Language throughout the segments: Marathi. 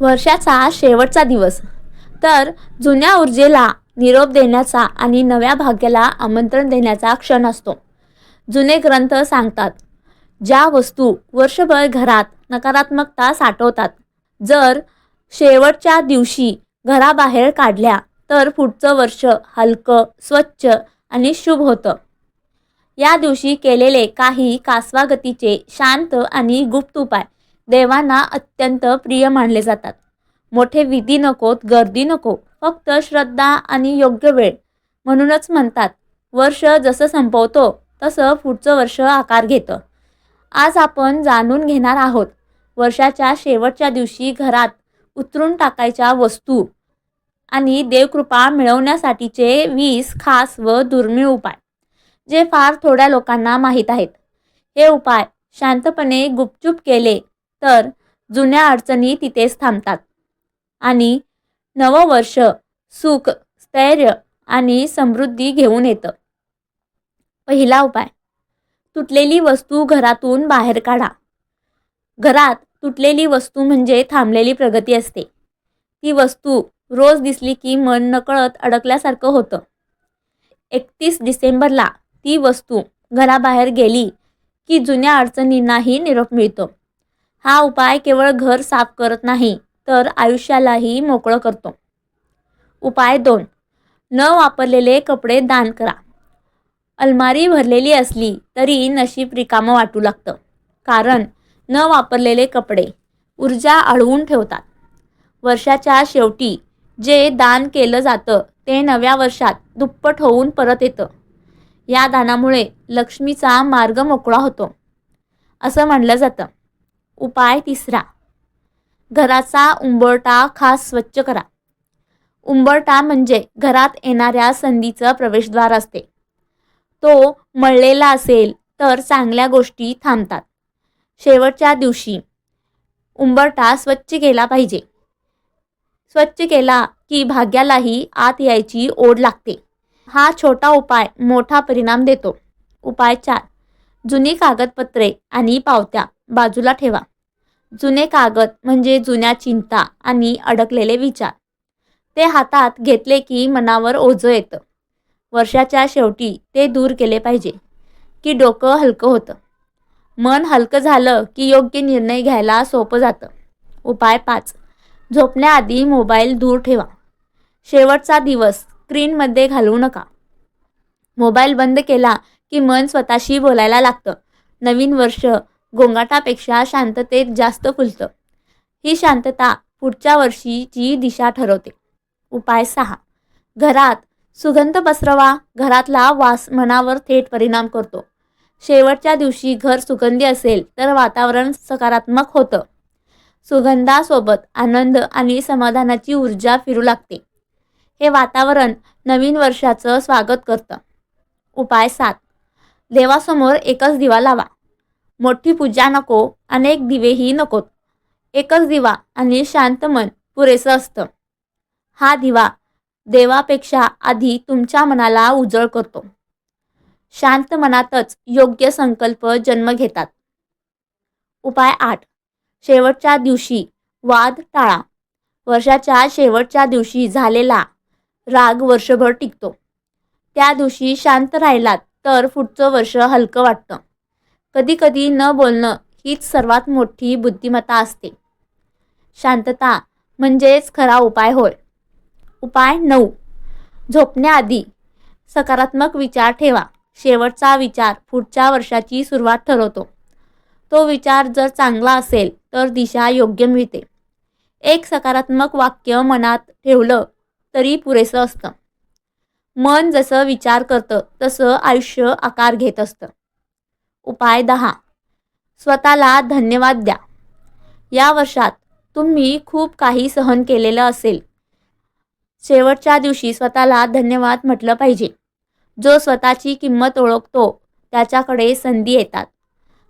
वर्षाचा शेवटचा दिवस. तर जुन्या ऊर्जेला निरोप देण्याचा आणि नव्या भाग्याला आमंत्रण देण्याचा क्षण असतो. जुने ग्रंथ सांगतात ज्या वस्तू वर्षभर घरात नकारात्मकता साठवतात. जर शेवटच्या दिवशी घराबाहेर काढल्या तर पुढचं वर्ष हलकं स्वच्छ आणि शुभ होतं. या दिवशी केलेले काही कासवागतीचे शांत आणि गुप्त उपाय. देवांना अत्यंत प्रिय मानले जातात. मोठे विधी नकोत गर्दी नको फक्त श्रद्धा आणि योग्य वेळ. म्हणूनच म्हणतात वर्ष जसं संपवतो तसं पुढचं वर्ष आकार घेतं. आज आपण जाणून घेणार आहोत वर्षाच्या शेवटच्या दिवशी घरात उतरून टाकायच्या वस्तू आणि देवकृपा मिळवण्यासाठीचे वीस खास व दुर्मिळ उपाय जे फार थोड्या लोकांना माहीत आहेत. हे उपाय शांतपणे गुपचूप केले तर जुन्या अडचणी तिथेच थांबतात. आणि नववर्ष सुख स्थैर्य आणि समृद्धी घेऊन येतं. पहिला उपाय तुटलेली वस्तू घरातून बाहेर काढा. घरात तुटलेली वस्तू म्हणजे थांबलेली प्रगती असते. ती वस्तू रोज दिसली की मन नकळत अडकल्यासारखं होतं. एकतीस डिसेंबरला ती वस्तू घराबाहेर गेली की जुन्या अडचणींनाही निरोप मिळतो. हा उपाय केवळ घर साफ करत नाही तर आयुष्यालाही मोकळं करतो. उपाय दोन न वापरलेले कपडे दान करा. अलमारी भरलेली असली तरी नशीब रिकामं वाटू लागतं. कारण न वापरलेले कपडे ऊर्जा आळवून ठेवतात. वर्षाच्या शेवटी जे दान केलं जातं ते नव्या वर्षात दुप्पट होऊन परत येतं. या दानामुळे लक्ष्मीचा मार्ग मोकळा होतो. असं म्हणलं जातं. उपाय तिसरा. घराचा उंबरटा खास स्वच्छ करा. उंबरटा म्हणजे घरात येणाऱ्या संधीचं प्रवेशद्वार असते. तो मळलेला असेल तर चांगल्या गोष्टी थांबतात. शेवटच्या दिवशी उंबरटा स्वच्छ केला पाहिजे. स्वच्छ केला की भाग्यालाही आत यायची ओढ लागते. हा छोटा उपाय मोठा परिणाम देतो. उपाय चार. जुनी कागदपत्रे आणि पावत्या बाजूला ठेवा. जुने कागद म्हणजे जुन्या चिंता आणि अडकलेले विचार. ते हातात घेतले की मनावर ओझं येतं. वर्षाच्या शेवटी ते दूर केले पाहिजे की डोकं हलकं होतं. मन हलकं झालं की योग्य निर्णय घ्यायला सोपं जातं. उपाय पाच. झोपण्याआधी मोबाईल दूर ठेवा. शेवटचा दिवस स्क्रीनमध्ये घालवू नका. मोबाईल बंद केला की मन स्वतःशी बोलायला लागतं. नवीन वर्ष गोंगाटापेक्षा शांततेत जास्त फुलतं. ही शांतता पुढच्या वर्षीची दिशा ठरवते. उपाय सहा. घरात सुगंध पसरवा घरातला वास मनावर थेट परिणाम करतो. शेवटच्या दिवशी घर सुगंधी असेल तर वातावरण सकारात्मक होतं. सुगंधासोबत आनंद आणि समाधानाची ऊर्जा फिरू लागते. हे वातावरण नवीन वर्षाचं स्वागत करतं. उपाय सात. देवासमोर एकच दिवा लावा. मोठी पूजा नको अनेक दिवेही नकोत. एकच दिवा आणि शांत मन पुरेसं असतं. हा दिवा देवापेक्षा आधी तुमच्या मनाला उजळ करतो. शांत मनातच योग्य संकल्प जन्म घेतात. उपाय आठ. शेवटच्या दिवशी वाद टाळा. वर्षाच्या शेवटच्या दिवशी झालेला राग वर्षभर टिकतो. त्या दिवशी शांत राहिलात तर पुढचं वर्ष हलकं वाटतं. कधीकधी न बोलणं हीच सर्वात मोठी बुद्धिमत्ता असते. शांतता म्हणजेच खरा उपाय होय. उपाय नऊ. झोपण्याआधी सकारात्मक विचार ठेवा. शेवटचा विचार पुढच्या वर्षाची सुरुवात ठरवतो. तो विचार जर चांगला असेल तर दिशा योग्य मिळते. एक सकारात्मक वाक्य मनात ठेवलं तरी पुरेसं असतं. मन जसं विचार करतं तसं आयुष्य आकार घेत असतं. उपाय दहा. स्वतःला धन्यवाद द्या. या वर्षात तुम्ही खूप काही सहन केलेलं असेल. शेवटच्या दिवशी स्वतःला धन्यवाद म्हटलं पाहिजे. जो स्वतःची किंमत ओळखतो त्याच्याकडे संधी येतात.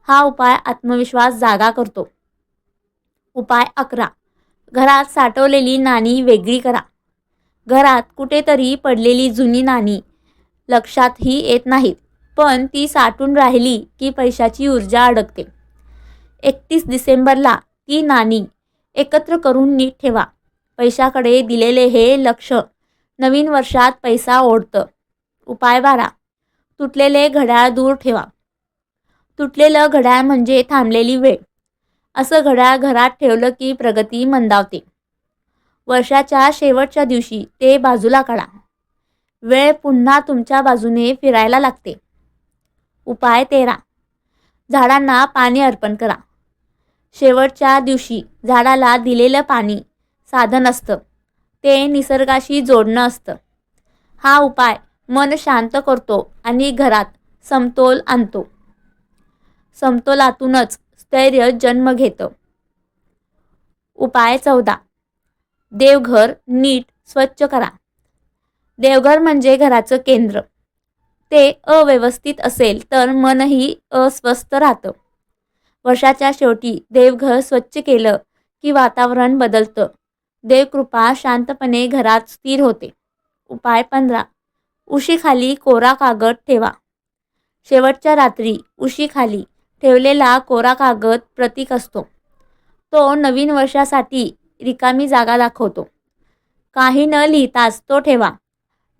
हा उपाय आत्मविश्वास जागा करतो. उपाय अकरा. घरात साठवलेली नाणी वेगळी करा. घरात कुठेतरी पडलेली जुनी नाणी लक्षातही येत नाहीत. पण ती साठून राहिली की पैशाची ऊर्जा अडकते. एकतीस डिसेंबरला ती नाणी एकत्र करून नीट ठेवा. पैशाकडे दिलेले हे लक्ष नवीन वर्षात पैसा ओढतं. उपाय बारा. तुटलेले घड्याळ दूर ठेवा. तुटलेलं घड्याळ म्हणजे थांबलेली वेळ. असं घड्याळ घरात ठेवलं की प्रगती मंदावते. वर्षाच्या शेवटच्या दिवशी ते बाजूला काढा. वेळ पुन्हा तुमच्या बाजूने फिरायला लागते. उपाय तेरा. झाडांना पाणी अर्पण करा. शेवटच्या दिवशी झाडाला दिलेलं पाणी साधन असतं. ते निसर्गाशी जोडणं असतं. हा उपाय मन शांत करतो आणि घरात समतोल आणतो. समतोलातूनच स्थैर्य जन्म घेतं. उपाय चौदा. देवघर नीट स्वच्छ करा. देवघर म्हणजे घराचं केंद्र. ते अव्यवस्थित असेल तर मनही अस्वस्थ राहतं. वर्षाच्या शेवटी देवघर स्वच्छ केलं की वातावरण बदलतं. देवकृपा शांतपणे घरात स्थिर होते. उपाय पंधरा. उशीखाली कोरा कागद ठेवा. शेवटच्या रात्री उशीखाली ठेवलेला कोरा कागद प्रतीक असतो. तो नवीन वर्षासाठी रिकामी जागा दाखवतो. काही न लिहिताच तो ठेवा.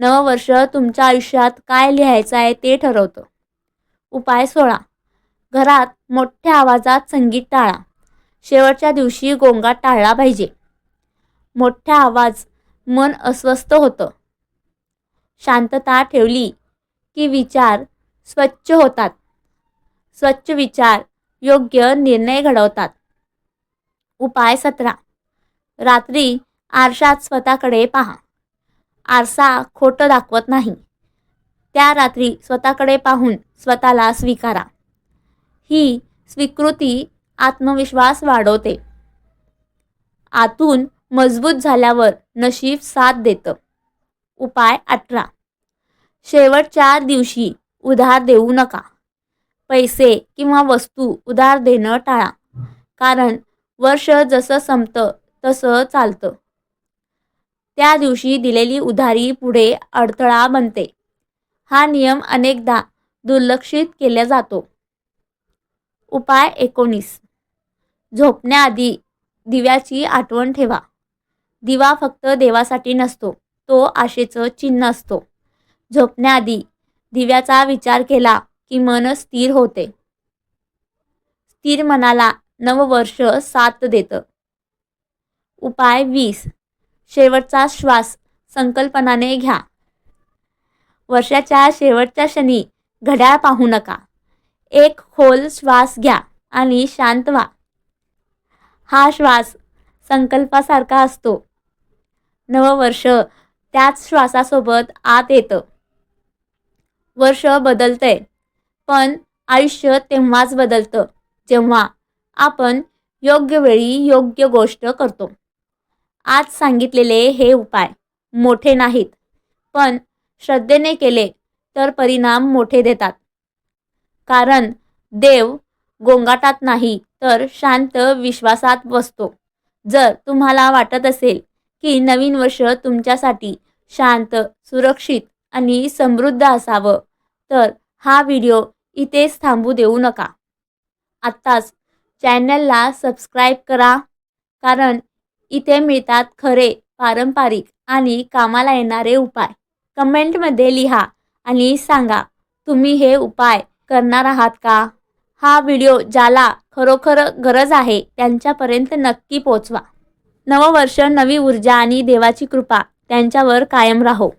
नववर्ष तुमच्या आयुष्यात काय लिहायचं आहे ते ठरवतं. उपाय सोळा घरात मोठ्या आवाजात संगीत टाळा. शेवटच्या दिवशी गोंगाट टाळला पाहिजे. मोठ्या आवाज मन अस्वस्थ होतं. शांतता ठेवली की विचार स्वच्छ होतात. स्वच्छ विचार योग्य निर्णय घडवतात. उपाय सतरा. रात्री आरशात स्वतःकडे पहा. आरसा खोटं दाखवत नाही. त्या रात्री स्वतःकडे पाहून स्वतःला स्वीकारा. ही स्वीकृती आत्मविश्वास वाढवते. आतून मजबूत झाल्यावर नशीब साथ देतं. उपाय अठरा. शेवटच्या दिवशी उधार देऊ नका. पैसे किंवा वस्तू उधार देणं टाळा. कारण वर्ष जसं संपतं तसं चालतं. त्या दिवशी दिलेली उधारी पुढे अडथळा बनते. हा नियम अनेकदा दुर्लक्षित केला जातो. उपाय एकोणीस. झोपण्याआधी दिव्याची आठवण ठेवा. दिवा फक्त देवासाठी नसतो तो आशेचं चिन्ह असतो. झोपण्याआधी दिव्याचा विचार केला की मन स्थिर होते. स्थिर मनाला नववर्ष साथ देतं. उपाय वीस. शेवटचा श्वास संकल्पनाने घ्या. वर्षाच्या शेवटच्या क्षणी घड्याळ पाहू नका. एक खोल श्वास घ्या आणि शांत व्हा. हा श्वास संकल्पासारखा असतो. नववर्ष त्याच श्वासासोबत आत येतं. वर्ष बदलतंय पण आयुष्य तेव्हाच बदलतं जेव्हा आपण योग्य वेळी योग्य गोष्ट करतो. आज सांगितलेले हे उपाय. मोठे नाहीत पण श्रद्धेने केले तर परिणाम मोठे देतात. कारण देव गोंगाटात नाही तर शांत विश्वासात बसतो. जर तुम्हाला वाटत असेल की नवीन वर्ष तुमच्यासाठी शांत सुरक्षित आणि समृद्ध असावं तर हा व्हिडिओ इथेच थांबू देऊ नका. आत्ताच चॅनलला सबस्क्राईब करा कारण इथे मिळतात खरे पारंपरिक आणि कामाला येणारे उपाय. कमेंटमध्ये लिहा आणि सांगा तुम्ही हे उपाय करणार आहात का? हा व्हिडिओ ज्याला खरोखर गरज आहे त्यांच्यापर्यंत नक्की पोचवा. नववर्ष नवी ऊर्जा आणि देवाची कृपा त्यांच्यावर कायम राहो.